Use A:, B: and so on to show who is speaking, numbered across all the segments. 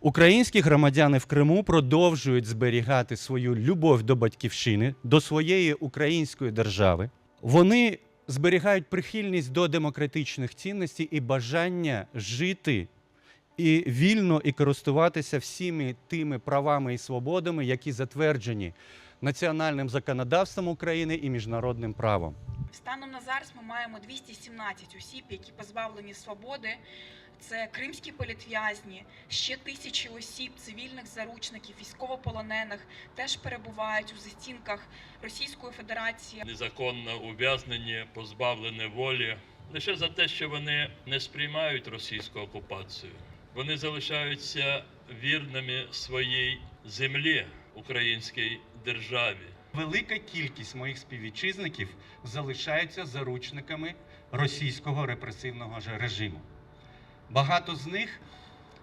A: Українські громадяни в Криму продовжують зберігати свою любов до батьківщини, до своєї української держави. Вони зберігають прихильність до демократичних цінностей і бажання жити і вільно і користуватися всіми тими правами і свободами, які затверджені національним законодавством України і міжнародним правом.
B: Станом на зараз ми маємо 217 осіб, які позбавлені свободи. Це кримські політв'язні, ще тисячі осіб, цивільних заручників, військовополонених теж перебувають у застінках Російської Федерації.
C: незаконно ув'язнені, позбавлені волі лише за те, що вони не сприймають російську окупацію. Вони залишаються вірними своїй землі, українській державі.
A: Велика кількість моїх співвітчизників залишаються заручниками російського репресивного ж режиму. Багато з них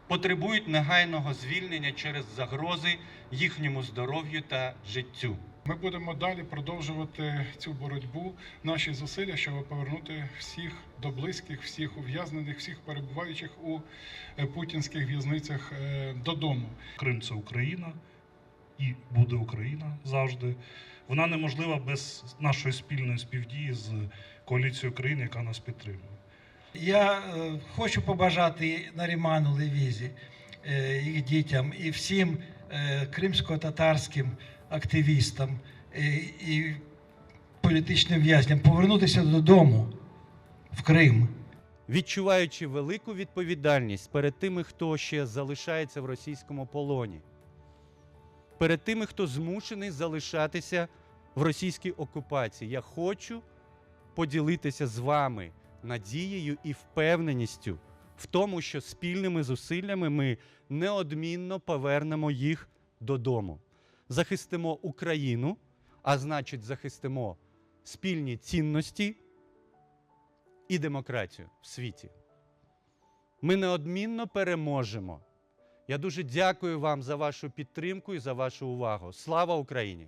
A: потребують негайного звільнення через загрози їхньому здоров'ю та життю.
D: Ми будемо далі продовжувати цю боротьбу, наші зусилля, щоб повернути всіх до близьких, всіх ув'язнених, всіх перебуваючих у е, путінських в'язницях е, додому.
E: Крим це Україна і буде Україна завжди. Вона неможлива без нашої спільної співдії з коаліцією країн, яка нас підтримує.
F: Я е, хочу побажати Наріману Левізі, е, їх дітям і всім е, кримсько-татарським активістам і політичним в'язням повернутися додому в Крим.
A: відчуваючи велику відповідальність перед тими, хто ще залишається в російському полоні, перед тими, хто змушений залишатися в російській окупації. Я хочу поділитися з вами надією і впевненістю в тому, що спільними зусиллями ми неодмінно повернемо їх додому, захистимо Україну, а значить, захистимо спільні цінності і демократію в світі. Ми неодмінно переможемо. Я дуже дякую вам за вашу підтримку і за вашу увагу. Слава Україні!